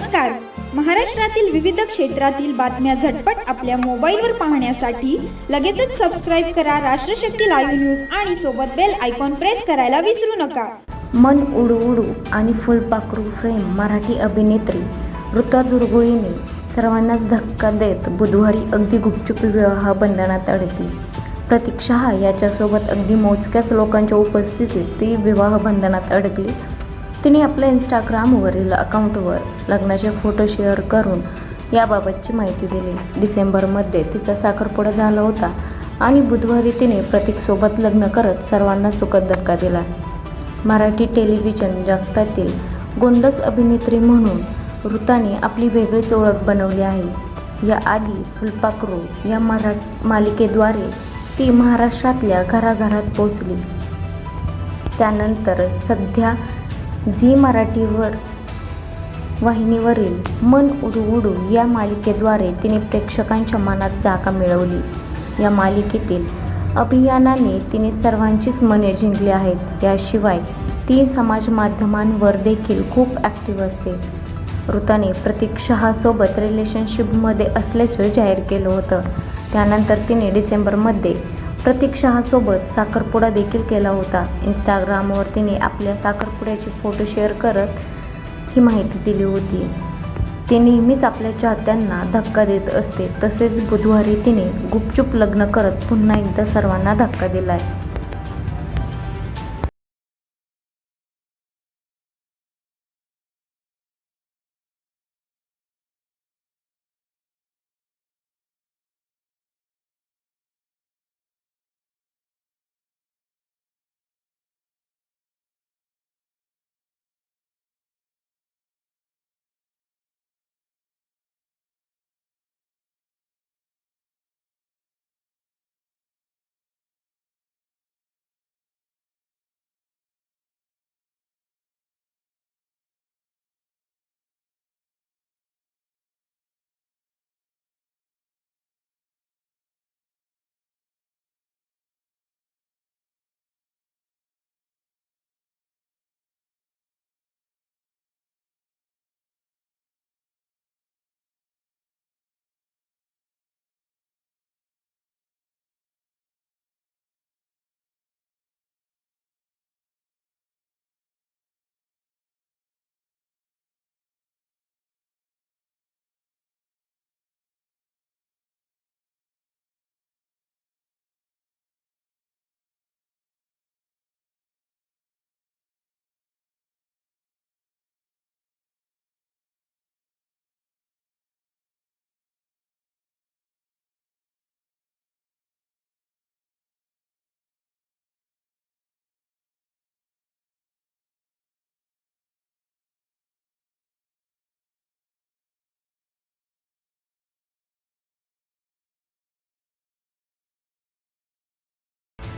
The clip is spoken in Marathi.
नमस्कार. महाराष्ट्रातील विविध क्षेत्रातील बातम्या झटपट आपल्या मोबाईलवर पाहण्यासाठी लगेचच सबस्क्राईब करा राष्ट्रशक्ती लाईव्ह न्यूज आणि सोबत बेल आयकॉन प्रेस करायला विसरू नका. मन उडू उडू आणि फुलपाखरू फ्रेम मराठी अभिनेत्री ऋता दुर्गुळीने सर्वांनाच धक्का देत बुधवारी अगदी गुपचूप विवाह बंधनात अडकली. प्रतीक शहा याच्यासोबत अगदी मोजक्याच लोकांच्या उपस्थितीत ती विवाह बंधनात अडकली. तिने आपल्या इंस्टाग्रामवरील अकाउंटवर लग्नाचे फोटो शेअर करून याबाबतची माहिती दिली. डिसेंबरमध्ये तिचा साखरपुडा झाला होता आणि बुधवारी तिने प्रतीकसोबत लग्न करत सर्वांना सुखद धक्का दिला. मराठी टेलिव्हिजन जगतातील गोंडस अभिनेत्री म्हणून ऋताने आपली वेगळीच ओळख बनवली आहे. या आधी फुलपाखरू या मरा मालिकेद्वारे ती महाराष्ट्रातल्या घराघरात पोचली त्यानंतर सध्या झी मराठीवर वाहिनीवरील मन उडू उडू या मालिकेद्वारे तिने प्रेक्षकांच्या मनात जागा मिळवली. या मालिकेतील अभियानाने तिने सर्वांचीच मने जिंकली आहेत. याशिवाय ती समाज माध्यमांवर देखील खूप ॲक्टिव्ह असते. ऋताने प्रतीक शहासोबत रिलेशनशिपमध्ये असल्याचं जाहीर केलं होतं. त्यानंतर तिने डिसेंबरमध्ये प्रतीक शहासोबत साखरपुडा देखील केला होता. इंस्टाग्रामवर तिने आपल्या साखरपुड्याचे फोटो शेअर करत ही माहिती दिली होती. ती नेहमीच आपल्या चाहत्यांना धक्का देत असते. तसेच बुधवारी तिने गुपचूप लग्न करत पुन्हा एकदा सर्वांना धक्का दिलाय.